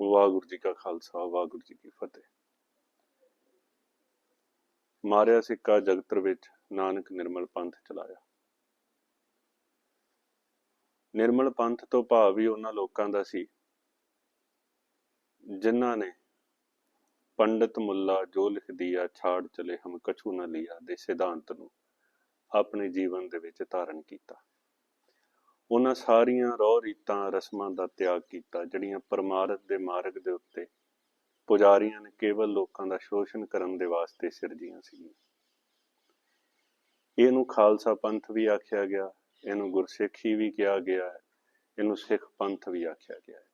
ਵਾਹਿਗੁਰੂ ਜੀ ਕਾ ਖਾਲਸਾ, ਵਾਹਿਗੁਰੂ ਜੀ ਕੀ ਫਤਿਹ। ਮਾਰਿਆ ਸਿੱਕਾ ਜਗਤਰ ਵਿੱਚ ਨਾਨਕ ਨਿਰਮਲ ਪੰਥ ਚਲਾਇਆ। ਨਿਰਮਲ ਪੰਥ ਤੋਂ ਭਾਵ ਵੀ ਉਹਨਾਂ ਲੋਕਾਂ ਦਾ ਸੀ, ਜਿਨ੍ਹਾਂ ਨੇ ਪੰਡਤ ਮੁੱਲਾ ਜੋ ਲਿਖ ਦਿਆ ਛਾੜ ਚਲੇ ਹਮ ਕਛੂ ਨ ਲਿਆ ਦੇ ਸਿਧਾਂਤ ਨੂੰ ਆਪਣੇ ਜੀਵਨ ਦੇ ਵਿੱਚ ਧਾਰਨ ਕੀਤਾ। ਉਹਨਾਂ ਸਾਰੀਆਂ ਰੋਹ ਰੀਤਾਂ, ਰਸਮਾਂ ਦਾ ਤਿਆਗ ਕੀਤਾ, ਜਿਹੜੀਆਂ ਪਰਮਾਰਥ ਦੇ ਮਾਰਗ ਦੇ ਉੱਤੇ ਪੁਜਾਰੀਆਂ ਨੇ ਕੇਵਲ ਲੋਕਾਂ ਦਾ ਸ਼ੋਸ਼ਣ ਕਰਨ ਦੇ ਵਾਸਤੇ ਸਿਰਜੀਆਂ ਸੀਗੀਆਂ। ਇਹਨੂੰ ਖਾਲਸਾ ਪੰਥ ਵੀ ਆਖਿਆ ਗਿਆ, ਇਹਨੂੰ ਗੁਰਸਿੱਖੀ ਵੀ ਕਿਹਾ ਗਿਆ ਹੈ ਇਹਨੂੰ ਸਿੱਖ ਪੰਥ ਵੀ ਆਖਿਆ ਗਿਆ ਹੈ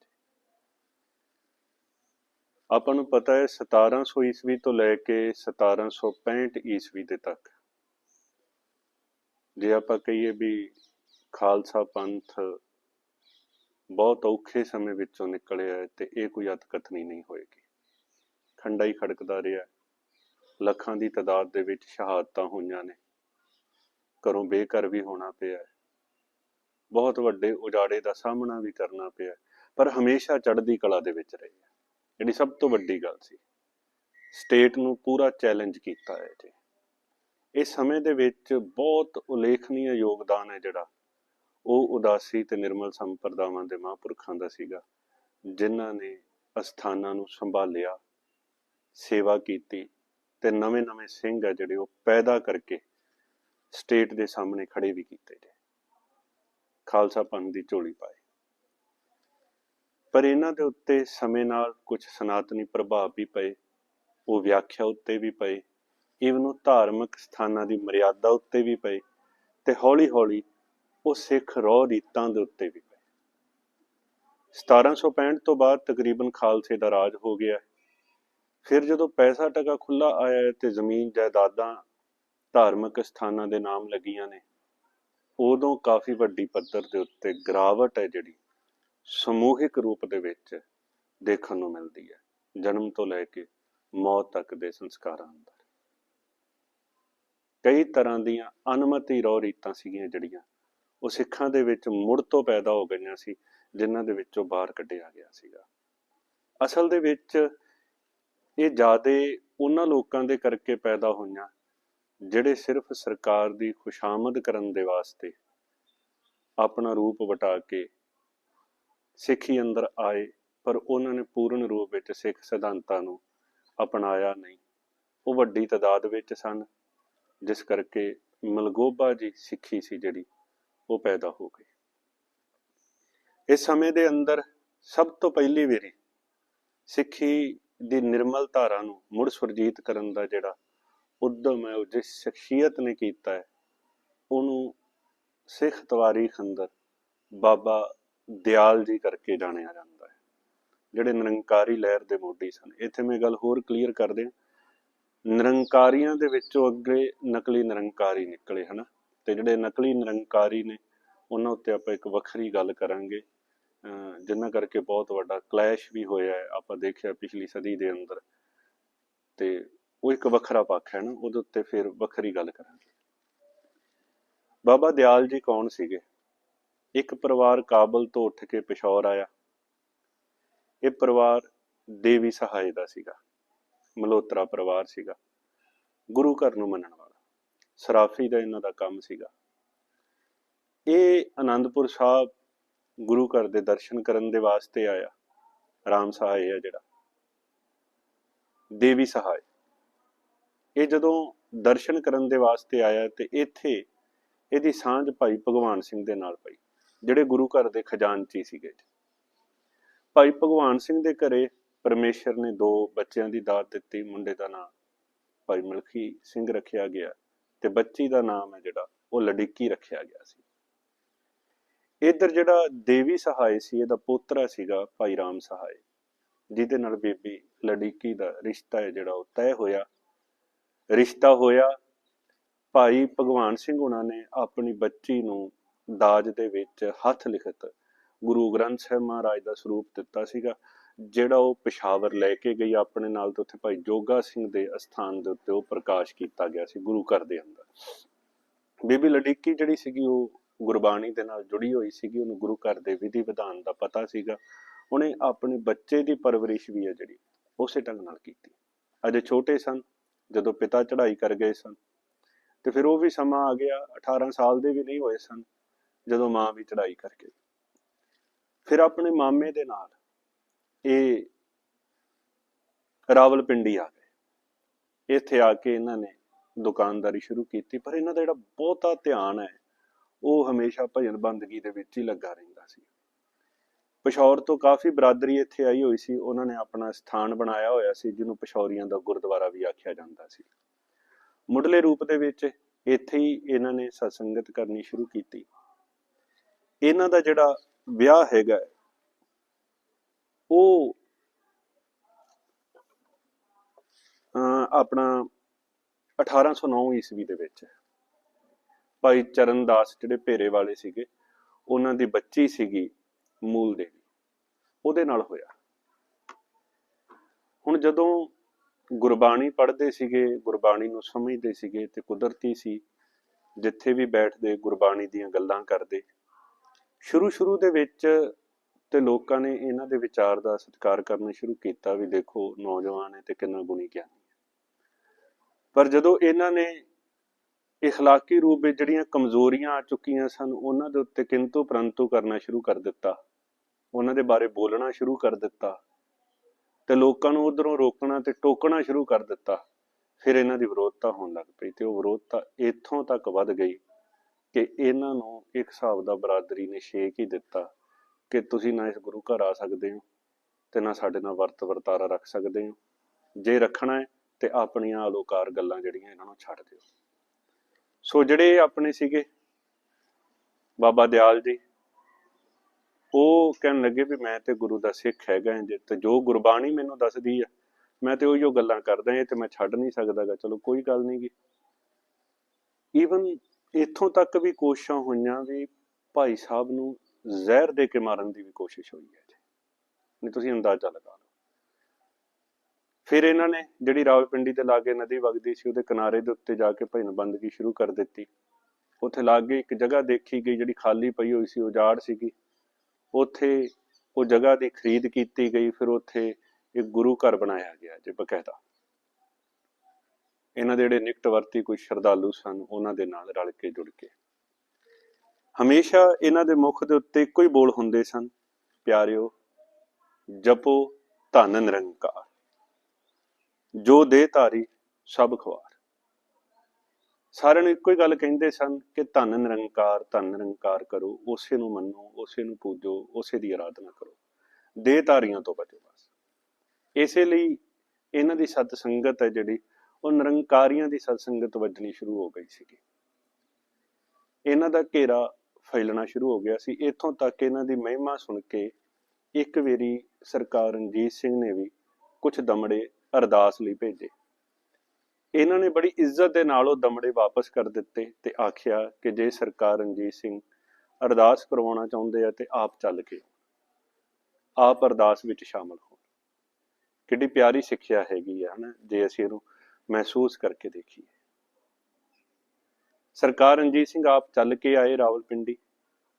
ਆਪਾਂ ਨੂੰ ਪਤਾ ਹੈ 1700 ਈਸਵੀ ਤੋਂ ਲੈ ਕੇ 1765 ਈਸਵੀ ਦੇ ਤੱਕ, ਜੇ ਆਪਾਂ ਕਹੀਏ ਵੀ ਖਾਲਸਾ ਪੰਥ ਬਹੁਤ ਔਖੇ ਸਮੇਂ ਵਿੱਚੋਂ ਨਿਕਲਿਆ ਹੈ ਤੇ ਇਹ ਕੋਈ ਅਤਕਥਨੀ ਨਹੀਂ ਹੋਏਗੀ। ਖੰਡਾ ਹੀ ਖੜਕਦਾ ਰਿਹਾ ਲੱਖਾਂ ਦੀ ਤਾਦਾਦ ਦੇ ਵਿੱਚ ਸ਼ਹਾਦਤਾਂ ਹੋਈਆਂ ਨੇ। ਘਰੋਂ ਬੇਘਰ ਵੀ ਹੋਣਾ ਪਿਆ ਬਹੁਤ ਵੱਡੇ ਉਜਾੜੇ ਦਾ ਸਾਹਮਣਾ ਵੀ ਕਰਨਾ ਪਿਆ ਪਰ ਹਮੇਸ਼ਾ ਚੜ੍ਹਦੀ ਕਲਾ ਦੇ ਵਿੱਚ ਰਹੇ ਹੈ। ਜਿਹੜੀ ਸਭ ਤੋਂ ਵੱਡੀ ਗੱਲ ਸੀ, ਸਟੇਟ ਨੂੰ ਪੂਰਾ ਚੈਲੰਜ ਕੀਤਾ ਹੈ ਜੀ। ਇਸ ਸਮੇਂ ਦੇ ਵਿੱਚ ਬਹੁਤ ਉਲੇਖਨੀय ਯੋਗਦਾਨ ਹੈ ਜਿਹੜਾ। ਉਹ ਉਦਾਸੀ ਤੇ ਨਿਰਮਲ ਸੰਪਰਦਾਵਾਂ ਦੇ ਮਹਾਂਪੁਰਖਾਂ ਦਾ ਸੀਗਾ, ਜਿਨ੍ਹਾਂ ਨੇ ਅਸਥਾਨਾਂ ਨੂੰ ਸੰਭਾਲਿਆ, ਸੇਵਾ ਕੀਤੀ ਤੇ ਨਵੇਂ-ਨਵੇਂ ਸਿੰਘ ਆ ਜਿਹੜੇ ਉਹ ਪੈਦਾ ਕਰਕੇ ਸਟੇਟ ਦੇ ਸਾਹਮਣੇ ਖੜੇ ਵੀ ਕੀਤੇ ਜੇ ਖਾਲਸਾ ਪੰਥ ਦੀ ਝੋਲੀ ਪਾਏ। ਪਰ ਇਹਨਾਂ ਦੇ ਉੱਤੇ ਸਮੇਂ ਨਾਲ ਕੁਝ ਸਨਾਤਨੀ ਪ੍ਰਭਾਵ ਵੀ ਪਏ, ਉਹ ਵਿਆਖਿਆ ਉੱਤੇ ਵੀ ਪਏ ਇਵਨ ਉਹ ਧਾਰਮਿਕ ਸਥਾਨਾਂ ਦੀ ਮਰਿਆਦਾ ਉੱਤੇ ਵੀ ਪਏ ਤੇ ਹੌਲੀ-ਹੌਲੀ ਉਹ ਸਿੱਖ ਰੋਹ ਰੀਤਾਂ ਦੇ ਉੱਤੇ ਵੀ ਪਏ। 1765 ਤੋਂ ਬਾਅਦ ਤਕਰੀਬਨ ਖਾਲਸੇ ਦਾ ਰਾਜ ਹੋ ਗਿਆ। ਫਿਰ ਜਦੋਂ ਪੈਸਾ ਟਕਾ ਖੁੱਲਾ ਆਇਆ ਤੇ ਜ਼ਮੀਨ ਜਾਇਦਾਦਾਂ ਧਾਰਮਿਕ ਸਥਾਨਾਂ ਦੇ ਨਾਮ ਲੱਗੀਆਂ ਨੇ, ਉਦੋਂ ਕਾਫੀ ਵੱਡੀ ਪੱਧਰ ਦੇ ਉੱਤੇ ਗਰਾਵਟ ਹੈ ਜਿਹੜੀ ਸਮੂਹਿਕ ਰੂਪ ਦੇ ਵਿੱਚ ਦੇਖਣ ਨੂੰ ਮਿਲਦੀ ਹੈ, ਜਨਮ ਤੋਂ ਲੈ ਕੇ ਮੌਤ ਤੱਕ ਦੇ ਸੰਸਕਾਰਾਂ ਅੰਦਰ। ਕਈ ਤਰ੍ਹਾਂ ਦੀਆਂ ਅਨਮਤੀ ਰੋਹ ਰੀਤਾਂ ਸੀਗੀਆਂ ਜਿਹੜੀਆਂ ਉਹ ਸਿੱਖਾਂ ਦੇ ਵਿੱਚ ਮੁੜ ਤੋਂ ਪੈਦਾ ਹੋ ਗਈਆਂ ਸੀ, ਜਿਨ੍ਹਾਂ ਦੇ ਵਿੱਚੋਂ ਬਾਹਰ ਕੱਢਿਆ ਗਿਆ ਸੀਗਾ। ਅਸਲ ਦੇ ਵਿੱਚ ਇਹ ਜਿਆਦੇ ਉਹਨਾਂ ਲੋਕਾਂ ਦੇ ਕਰਕੇ ਪੈਦਾ ਹੋਈਆਂ, ਜਿਹੜੇ ਸਿਰਫ ਸਰਕਾਰ ਦੀ ਖੁਸ਼ਾਮਦ ਕਰਨ ਦੇ ਵਾਸਤੇ ਆਪਣਾ ਰੂਪ ਵਟਾ ਕੇ ਸਿੱਖੀ ਅੰਦਰ ਆਏ, ਪਰ ਉਹਨਾਂ ਨੇ ਪੂਰਨ ਰੂਪ ਵਿੱਚ ਸਿੱਖ ਸਿਧਾਂਤਾਂ ਨੂੰ ਅਪਣਾਇਆ ਨਹੀਂ। ਉਹ ਵੱਡੀ ਤਾਦਾਦ ਵਿੱਚ ਸਨ, ਜਿਸ ਕਰਕੇ ਮਲਗੋਬਾ ਜੀ ਸਿੱਖੀ ਸੀ ਜਿਹੜੀ ਉਹ ਪੈਦਾ ਹੋ ਗਈ ਇਸ ਸਮੇਂ ਦੇ ਅੰਦਰ ਸਭ ਤੋਂ ਪਹਿਲੀ ਵਾਰੀ ਸਿੱਖੀ ਦੀ ਨਿਰਮਲ ਧਾਰਾ ਨੂੰ ਮੁੜ ਸੁਰਜੀਤ ਕਰਨ ਦਾ ਜਿਹੜਾ ਉਦਮ ਹੈ, ਉਹ ਜਿਸ ਸ਼ਖਸੀਅਤ ਨੇ ਕੀਤਾ ਹੈ, ਉਹਨੂੰ ਸਿੱਖ ਤਵਾਰੀਖ ਅੰਦਰ ਬਾਬਾ ਦਿਆਲ ਜੀ ਕਰਕੇ ਜਾਣਿਆ ਜਾਂਦਾ ਹੈ, ਜਿਹੜੇ ਨਿਰੰਕਾਰੀ ਲਹਿਰ ਦੇ ਮੋਢੀ ਸਨ। ਇੱਥੇ ਮੈਂ ਗੱਲ ਹੋਰ ਕਲੀਅਰ ਕਰ ਦਿਆਂ। ਨਿਰੰਕਾਰੀਆਂ ਦੇ ਵਿੱਚੋਂ ਅੱਗੇ ਨਕਲੀ ਨਿਰੰਕਾਰੀ ਨਿਕਲੇ, ਹਨਾ? ਤੇ ਜਿਹੜੇ ਨਕਲੀ ਨਿਰੰਕਾਰੀ ਨੇ, ਉਹਨਾਂ ਉੱਤੇ ਆਪਾਂ ਇੱਕ ਵੱਖਰੀ ਗੱਲ ਕਰਾਂਗੇ। ਅਹ ਜਿਨ੍ਹਾਂ ਕਰਕੇ ਬਹੁਤ ਵੱਡਾ ਕਲੈਸ਼ ਵੀ ਹੋਇਆ ਹੈ, ਆਪਾਂ ਦੇਖਿਆ ਪਿਛਲੀ ਸਦੀ ਦੇ ਅੰਦਰ। ਤੇ ਉਹ ਇੱਕ ਵੱਖਰਾ ਪੱਖ ਹੈ ਨਾ, ਉਹਦੇ ਉੱਤੇ ਫਿਰ ਵੱਖਰੀ ਗੱਲ ਕਰਾਂਗੇ। ਬਾਬਾ ਦਿਆਲ ਜੀ ਕੌਣ ਸੀਗੇ? ਇੱਕ ਪਰਿਵਾਰ ਕਾਬਲ ਤੋਂ ਉੱਠ ਕੇ ਪਿਸ਼ੌਰ ਆਇਆ। ਇਹ ਪਰਿਵਾਰ ਦੇਵੀ ਸਹਾਇ ਦਾ ਸੀਗਾ। ਮਲਹੋਤਰਾ ਪਰਿਵਾਰ ਸੀਗਾ। ਗੁਰੂ ਘਰ ਨੂੰ ਮੰਨਣ ਵਾਲਾ। ਸਰਾਫੀ ਦਾ ਇਹਨਾਂ ਦਾ ਕੰਮ ਸੀਗਾ। ਇਹ ਆਨੰਦਪੁਰ ਸਾਹਿਬ ਗੁਰੂ ਘਰ ਦੇ ਦਰਸ਼ਨ ਕਰਨ ਦੇ ਵਾਸਤੇ ਆਇਆ। ਰਾਮ ਸਹਾਇ ਹੈ ਜਿਹੜਾ। ਦੇਵੀ ਸਹਾਇ ਇਹ ਜਦੋਂ ਦਰਸ਼ਨ ਕਰਨ ਦੇ ਵਾਸਤੇ ਆਇਆ ਤੇ ਇੱਥੇ ਇਹਦੀ ਸਾਂਝ ਭਾਈ ਭਗਵਾਨ ਸਿੰਘ ਦੇ ਨਾਲ ਪਈ, ਜਿਹੜੇ ਗੁਰੂ ਘਰ ਦੇ ਖਜ਼ਾਨਚੀ ਸੀਗੇ ਭਾਈ ਭਗਵਾਨ ਸਿੰਘ ਦੇ ਘਰੇ ਪਰਮੇਸ਼ਰ ਨੇ ਦੋ ਬੱਚਿਆਂ ਦੀ ਦਾਤ ਦਿੱਤੀ, ਮੁੰਡੇ ਦਾ ਨਾਮ ਭਾਈ ਮਲਖੀ ਸਿੰਘ ਰੱਖਿਆ ਗਿਆ। ਤੇ ਬੱਚੀ ਦਾ ਨਾਮ ਹੈ ਜਿਹੜਾ, ਉਹ ਲੜਿੱਕੀ ਰੱਖਿਆ ਗਿਆ ਸੀ। ਇਧਰ ਜਿਹੜਾ ਦੇਵੀ ਸਹਾਇ ਸੀ, ਇਹਦਾ ਪੋਤਰਾ ਸੀਗਾ ਭਾਈ ਰਾਮ ਸਹਾਇ ਜਿਹਦੇ ਨਾਲ ਬੀਬੀ ਲੜਿੱਕੀ ਦਾ ਰਿਸ਼ਤਾ ਹੈ ਜਿਹੜਾ, ਉਹ ਤੈਅ ਹੋਇਆ। ਰਿਸ਼ਤਾ ਹੋਇਆ, ਭਾਈ ਭਗਵਾਨ ਸਿੰਘ ਉਹਨਾਂ ਨੇ ਆਪਣੀ ਬੱਚੀ ਨੂੰ ਦਾਜ ਦੇ ਵਿੱਚ ਹੱਥ ਲਿਖਤ ਗੁਰੂ ਗ੍ਰੰਥ ਸਾਹਿਬ ਮਹਾਰਾਜ ਦਾ ਸਰੂਪ ਦਿੱਤਾ ਸੀਗਾ। ਜਿਹੜਾ ਉਹ ਪਿਸ਼ਾਵਰ ਲੈ ਕੇ ਗਈ, ਆਪਣੇ ਨਾਲ ਤੇ ਉੱਥੇ ਭਾਈ ਜੋਗਾ ਸਿੰਘ ਦੇ ਅਸਥਾਨ ਦੇ ਉੱਤੇ ਉਹ ਪ੍ਰਕਾਸ਼ ਕੀਤਾ ਗਿਆ ਸੀ, ਗੁਰੂ ਘਰ ਦੇ ਅੰਦਰ। ਬੀਬੀ ਲੜਿੱਕੀ ਜਿਹੜੀ ਸੀਗੀ, ਉਹ ਗੁਰਬਾਣੀ ਦੇ ਨਾਲ ਜੁੜੀ ਹੋਈ ਸੀਗੀ, ਉਹਨੂੰ ਗੁਰੂ ਘਰ ਦੇ ਵਿਧੀ ਵਿਧਾਨ ਦਾ ਪਤਾ ਸੀਗਾ। ਉਹਨੇ ਆਪਣੇ ਬੱਚੇ ਦੀ ਪਰਵਰਿਸ਼ ਵੀ ਹੈ ਜਿਹੜੀ, ਉਸੇ ਢੰਗ ਨਾਲ ਕੀਤੀ। ਅਜੇ ਛੋਟੇ ਸਨ, ਜਦੋਂ ਪਿਤਾ ਚੜ੍ਹਾਈ ਕਰ ਗਏ ਸਨ, ਤੇ ਫਿਰ ਉਹ ਵੀ ਸਮਾਂ ਆ ਗਿਆ 18 ਸਾਲ ਦੇ ਵੀ ਨਹੀਂ ਹੋਏ ਸਨ, ਜਦੋਂ ਮਾਂ ਵੀ ਚੜ੍ਹਾਈ ਕਰ ਗਈ। ਫਿਰ ਆਪਣੇ ਮਾਮੇ ਦੇ ਨਾਲ ਇਹ ਰਾਵਲਪਿੰਡੀ ਆ ਗਏ। ਇੱਥੇ ਆ ਕੇ ਇਹਨਾਂ ਨੇ ਦੁਕਾਨਦਾਰੀ ਸ਼ੁਰੂ ਕੀਤੀ, ਪਰ ਇਹਨਾਂ ਦਾ ਜਿਹੜਾ ਬਹੁਤਾ ਧਿਆਨ ਹੈ, ਉਹ ਹਮੇਸ਼ਾ ਭਜਨ ਬੰਦਗੀ ਦੇ ਵਿੱਚ ਹੀ ਲੱਗਾ ਰਹਿੰਦਾ ਸੀ। ਪਿਸ਼ੌਰ ਤੋਂ ਕਾਫੀ ਬਰਾਦਰੀ ਇੱਥੇ ਆਈ ਹੋਈ ਸੀ, ਉਹਨਾਂ ਨੇ ਆਪਣਾ ਸਥਾਨ ਬਣਾਇਆ ਹੋਇਆ ਸੀ, ਜਿਹਨੂੰ ਪਿਸ਼ੌਰੀਆਂ ਦਾ ਗੁਰਦੁਆਰਾ ਵੀ ਆਖਿਆ ਜਾਂਦਾ ਸੀ। ਮੁੱਢਲੇ ਰੂਪ ਦੇ ਵਿੱਚ ਇੱਥੇ ਹੀ ਇਹਨਾਂ ਨੇ ਸਤਸੰਗਤ ਕਰਨੀ ਸ਼ੁਰੂ ਕੀਤੀ। ਇਹਨਾਂ ਦਾ ਜਿਹੜਾ ਵਿਆਹ ਹੈਗਾ ਉਹ ਆਪਣਾ 1809 ਈਸਵੀ ਦੇ ਵਿੱਚ ਭਾਈ ਚਰਨਦਾਸ ਜਿਹੜੇ ਭੇਰੇ ਵਾਲੇ ਸੀਗੇ, ਉਹਨਾਂ ਦੀ ਬੱਚੀ ਸੀਗੀ ਮੂਲ ਦੇਵੀ। ਉਹਦੇ ਨਾਲ ਹੋਇਆ। ਹੁਣ ਜਦੋਂ ਗੁਰਬਾਣੀ ਪੜ੍ਹਦੇ ਸੀਗੇ, ਗੁਰਬਾਣੀ ਨੂੰ ਸਮਝਦੇ ਸੀਗੇ ਤੇ ਕੁਦਰਤੀ ਸੀ, ਜਿੱਥੇ ਵੀ ਬੈਠਦੇ ਗੁਰਬਾਣੀ ਦੀਆਂ ਗੱਲਾਂ ਕਰਦੇ ਸ਼ੁਰੂ ਸ਼ੁਰੂ ਦੇ ਵਿੱਚ ਤੇ ਲੋਕਾਂ ਨੇ ਇਹਨਾਂ ਦੇ ਵਿਚਾਰ ਦਾ ਸਤਿਕਾਰ ਕਰਨਾ ਸ਼ੁਰੂ ਕੀਤਾ ਵੀ ਦੇਖੋ ਨੌਜਵਾਨ ਹੈ ਤੇ ਕਿੰਨਾ ਗੁਣੀ ਗਿਆਨੀ ਹੈ ਪਰ ਜਦੋਂ ਇਹਨਾਂ ਨੇ اخلاقی ਰੂਪ ਵਿੱਚ ਜਿਹੜੀਆਂ ਕਮਜ਼ੋਰੀਆਂ ਆ ਚੁੱਕੀਆਂ ਸਨ ਉਹਨਾਂ ਦੇ ਉੱਤੇ ਕਿੰਤੂ ਪ੍ਰੰਤੂ ਕਰਨਾ ਸ਼ੁਰੂ ਕਰ ਦਿੱਤਾ ਉਹਨਾਂ ਦੇ ਬਾਰੇ ਬੋਲਣਾ ਸ਼ੁਰੂ ਕਰ ਦਿੱਤਾ ਤੇ ਲੋਕਾਂ ਨੂੰ ਉਧਰੋਂ ਰੋਕਣਾ ਤੇ ਟੋਕਣਾ ਸ਼ੁਰੂ ਕਰ ਦਿੱਤਾ ਫਿਰ ਇਹਨਾਂ ਦੀ ਵਿਰੋਧਤਾ ਹੋਣ ਲੱਗ ਪਈ ਤੇ ਉਹ ਵਿਰੋਧਤਾ ਇੱਥੋਂ ਤੱਕ ਵੱਧ ਗਈ ਕਿ ਇਹਨਾਂ ਨੂੰ ਇੱਕ ਹਿਸਾਬ ਦਾ ਬਰਾਦਰੀ ਨੇ ਛੇਕ ਹੀ ਦਿੱਤਾ ਕਿ ਤੁਸੀਂ ਨਾ ਇਸ ਗੁਰੂ ਘਰ ਆ ਸਕਦੇ ਹੋ ਤੇ ਨਾ ਸਾਡੇ ਨਾਲ ਵਰਤ ਵਰਤਾਰਾ ਰੱਖ ਸਕਦੇ ਹੋ। ਜੇ ਰੱਖਣਾ ਹੈ ਤੇ ਆਪਣੀਆਂ ਅਲੋਕਾਰ ਗੱਲਾਂ ਜਿਹੜੀਆਂ ਇਹਨਾਂ ਨੂੰ ਛੱਡ ਦਿਓ। ਸੋ ਜਿਹੜੇ ਆਪਣੇ ਸੀਗੇ, ਬਾਬਾ ਦਿਆਲ ਜੀ, ਉਹ ਕਹਿਣ ਲੱਗੇ ਵੀ ਮੈਂ ਤੇ ਗੁਰੂ ਦਾ ਸਿੱਖ ਹੈਗਾ ਜੇ, ਤੇ ਜੋ ਗੁਰਬਾਣੀ ਮੈਨੂੰ ਦੱਸਦੀ ਆ, ਮੈਂ ਤੇ ਉਹੀਓ ਗੱਲਾਂ ਕਰਦਾ ਇਹ ਤੇ ਮੈਂ ਛੱਡ ਨਹੀਂ ਸਕਦਾਗਾ। ਚਲੋ ਕੋਈ ਗੱਲ ਨਹੀਂ ਗੀ। ਈਵਨ ਇੱਥੋਂ ਤੱਕ ਵੀ ਕੋਸ਼ਿਸ਼ਾਂ ਹੋਈਆਂ ਵੀ ਭਾਈ ਸਾਹਿਬ ਨੂੰ ਜ਼ਹਿਰ ਦੇ ਕੇ ਮਾਰਨ ਦੀ ਵੀ ਕੋਸ਼ਿਸ਼ ਹੋਈ ਹੈ ਜੀ। ਨਹੀਂ, ਤੁਸੀਂ ਅੰਦਾਜ਼ਾ ਲਗਾ ਲਓ। ਫਿਰ ਇਹਨਾਂ ਨੇ ਜਿਹੜੀ ਰਾਵਲਪਿੰਡੀ ਦੇ ਲਾਗੇ ਨਦੀ ਵਗਦੀ ਸੀ, ਉਹਦੇ ਕਿਨਾਰੇ ਦੇ ਉੱਤੇ ਜਾ ਕੇ ਭਜਨ ਬੰਦਗੀ ਸ਼ੁਰੂ ਕਰ ਦਿੱਤੀ। ਉੱਥੇ ਲਾਗੇ ਇੱਕ ਜਗ੍ਹਾ ਦੇਖੀ ਗਈ, ਜਿਹੜੀ ਖਾਲੀ ਪਈ ਹੋਈ ਸੀ, ਉਜਾੜ ਸੀਗੀ। ਉੱਥੇ ਉਹ ਜਗ੍ਹਾ ਦੀ ਖਰੀਦ ਕੀਤੀ ਗਈ, ਫਿਰ ਉੱਥੇ ਇੱਕ ਗੁਰੂ ਘਰ ਬਣਾਇਆ ਗਿਆ ਜੇ, ਬਕਾਇਦਾ। ਇਹਨਾਂ ਦੇ ਜਿਹੜੇ ਨਿਕਟਵਰਤੀ ਕੋਈ ਸ਼ਰਧਾਲੂ ਸਨ, ਉਹਨਾਂ ਦੇ ਨਾਲ ਰਲ ਕੇ ਜੁੜ ਕੇ। ਹਮੇਸ਼ਾ ਇਹਨਾਂ ਦੇ ਮੁਖ ਦੇ ਉੱਤੇ ਇੱਕੋ ਹੀ ਬੋਲ ਹੁੰਦੇ ਸਨ। ਪਿਆਰਿਓ, ਜਪੋ ਧਨ ਨਿਰੰਕਾਰ। ਜੋ ਦੇ ਧਾਰੀ, ਸਭ ਖਵਾਰ ਸਾਰਿਆਂ ਨੂੰ ਇੱਕੋ ਹੀ ਗੱਲ ਕਹਿੰਦੇ ਸਨ ਕਿ ਧਨ ਨਿਰੰਕਾਰ, ਧੰਨ ਨਿਰੰਕਾਰ ਕਰੋ, ਉਸੇ ਨੂੰ ਮੰਨੋ, ਉਸੇ ਨੂੰ ਪੂਜੋ, ਉਸੇ ਦੀ ਆਰਾਧਨਾ ਕਰੋ। ਦੇ ਧਾਰੀਆਂ ਤੋਂ ਬਚੋ ਬਸ। ਇਸੇ ਲਈ ਇਹਨਾਂ ਦੀ ਸਤ ਸੰਗਤ ਹੈ ਜਿਹੜੀ, ਉਹ ਨਿਰੰਕਾਰੀਆਂ ਦੀ ਸਤ ਸੰਗਤ ਵੱਜਣੀ ਸ਼ੁਰੂ ਹੋ ਗਈ ਸੀਗੀ। ਇਹਨਾਂ ਦਾ ਘੇਰਾ ਫੈਲਣਾ ਸ਼ੁਰੂ ਹੋ ਗਿਆ ਸੀ। ਇੱਥੋਂ ਤੱਕ ਇਹਨਾਂ ਦੀ ਮਹਿਮਾ ਸੁਣ ਕੇ ਇੱਕ ਵਾਰੀ ਸਰਕਾਰ ਰਣਜੀਤ ਸਿੰਘ ਨੇ ਵੀ ਕੁਝ ਦਮੜੇ ਅਰਦਾਸ ਲਈ ਭੇਜੇ। ਇਹਨਾਂ ਨੇ ਬੜੀ ਇੱਜ਼ਤ ਦੇ ਨਾਲ ਉਹ ਦਮੜੇ ਵਾਪਸ ਕਰ ਦਿੱਤੇ ਤੇ ਆਖਿਆ ਕਿ ਜੇ ਸਰਕਾਰ ਰਣਜੀਤ ਸਿੰਘ ਅਰਦਾਸ ਕਰਵਾਉਣਾ ਚਾਹੁੰਦੇ ਆ ਤੇ ਆਪ ਚੱਲ ਕੇ, ਆਪ ਅਰਦਾਸ ਵਿੱਚ ਸ਼ਾਮਲ ਹੋ ਕਿੱਡੀ ਪਿਆਰੀ ਸਿੱਖਿਆ ਹੈਗੀ ਆ, ਹਨਾ? ਜੇ ਅਸੀਂ ਇਹਨੂੰ ਮਹਿਸੂਸ ਕਰਕੇ ਦੇਖੀਏ। ਸਰਕਾਰ ਰਣਜੀਤ ਸਿੰਘ ਆਪ ਚੱਲ ਕੇ ਆਏ ਰਾਵਲਪਿੰਡੀ।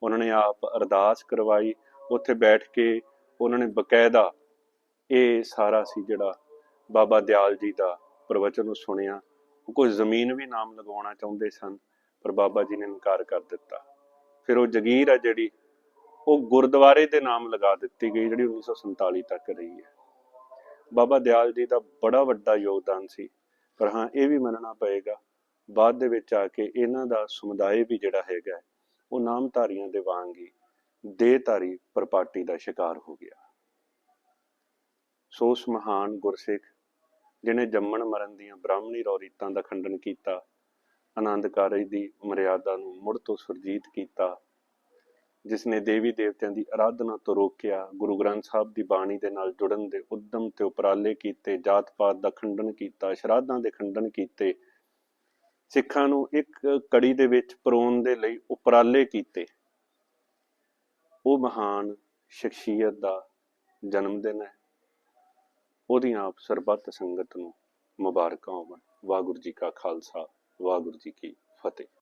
ਉਹਨਾਂ ਨੇ ਆਪ ਅਰਦਾਸ ਕਰਵਾਈ। ਉੱਥੇ ਬੈਠ ਕੇ ਉਹਨਾਂ ਨੇ ਬਕਾਇਦਾ ਇਹ ਸਾਰਾ ਸੀ ਜਿਹੜਾ ਬਾਬਾ ਦਿਆਲ ਜੀ ਦਾ ਪ੍ਰਵਚਨ ਨੂੰ ਸੁਣਿਆ। ਉਹ ਕੋਈ ਜ਼ਮੀਨ ਵੀ ਨਾਮ ਲਗਾਉਣਾ ਚਾਹੁੰਦੇ ਸਨ, ਪਰ ਬਾਬਾ ਜੀ ਨੇ ਇਨਕਾਰ ਕਰ ਦਿੱਤਾ। ਫਿਰ ਉਹ ਜਗੀਰ ਆ ਜਿਹੜੀ, ਉਹ ਗੁਰਦੁਆਰੇ ਦੇ ਨਾਮ ਲਗਾ ਦਿੱਤੀ ਗਈ, ਜਿਹੜੀ 1947 ਤੱਕ ਰਹੀ ਹੈ। ਬਾਬਾ ਦਿਆਲ ਜੀ ਦਾ ਬੜਾ ਵੱਡਾ ਯੋਗਦਾਨ ਸੀ। ਪਰ ਹਾਂ, ਇਹ ਵੀ ਮੰਨਣਾ ਪਏਗਾ ਬਾਅਦ ਦੇ ਵਿੱਚ ਆ ਕੇ ਇਹਨਾਂ ਦਾ ਸਮੁਦਾਇ ਵੀ ਜਿਹੜਾ ਹੈਗਾ ਹੈ, ਉਹ ਨਾਮਧਾਰੀਆਂ ਦੇ ਵਾਂਗ ਹੀ ਦੇਹਧਾਰੀ ਪ੍ਰਪਾਟੀ ਦਾ ਸ਼ਿਕਾਰ ਹੋ ਗਿਆ। ਸੋ ਉਸ ਮਹਾਨ ਗੁਰਸਿੱਖ ਜਿਨੇ ਜੰਮਣ ਮਰਨ ਦੀਆਂ ਬ੍ਰਾਹਮਣੀ ਰੌਰੀਤਾਂ ਦਾ ਖੰਡਨ ਕੀਤਾ ਆਨੰਦ ਕਾਰਜ ਦੀ ਮਰਿਆਦਾ ਨੂੰ ਮੁੜ ਤੋਂ ਸੁਰਜੀਤ ਕੀਤਾ ਜਿਸ ਨੇ ਦੇਵੀ ਦੇਵਤਿਆਂ ਦੀ ਆਰਾਧਨਾ ਤੋਂ ਰੋਕਿਆ ਗੁਰੂ ਗ੍ਰੰਥ ਸਾਹਿਬ ਦੀ ਬਾਣੀ ਦੇ ਨਾਲ ਜੁੜਨ ਦੇ ਉਦਮ ਤੇ ਉਪਰਾਲੇ ਕੀਤੇ ਜਾਤ ਪਾਤ ਦਾ ਖੰਡਨ ਕੀਤਾ ਸ਼ਰਾਧਾਂ ਦੇ ਖੰਡਨ ਕੀਤੇ ਸਿੱਖਾਂ ਨੂੰ ਇੱਕ ਕੜੀ ਦੇ ਵਿੱਚ ਪਰੋਣ ਦੇ ਲਈ ਉਪਰਾਲੇ ਕੀਤੇ। ਉਹ ਮਹਾਨ ਸ਼ਖਸੀਅਤ ਦਾ ਜਨਮ ਦਿਨ ਹੈ। ਉਹਦੀਆਂ ਆਪ ਸਰਬੱਤ ਸੰਗਤ ਨੂੰ ਮੁਬਾਰਕਾਂ ਹੋਵਣ। ਵਾਹਿਗੁਰੂ ਜੀ ਕਾ ਖਾਲਸਾ, ਵਾਹਿਗੁਰੂ ਜੀ ਕੀ ਫਤਿਹ।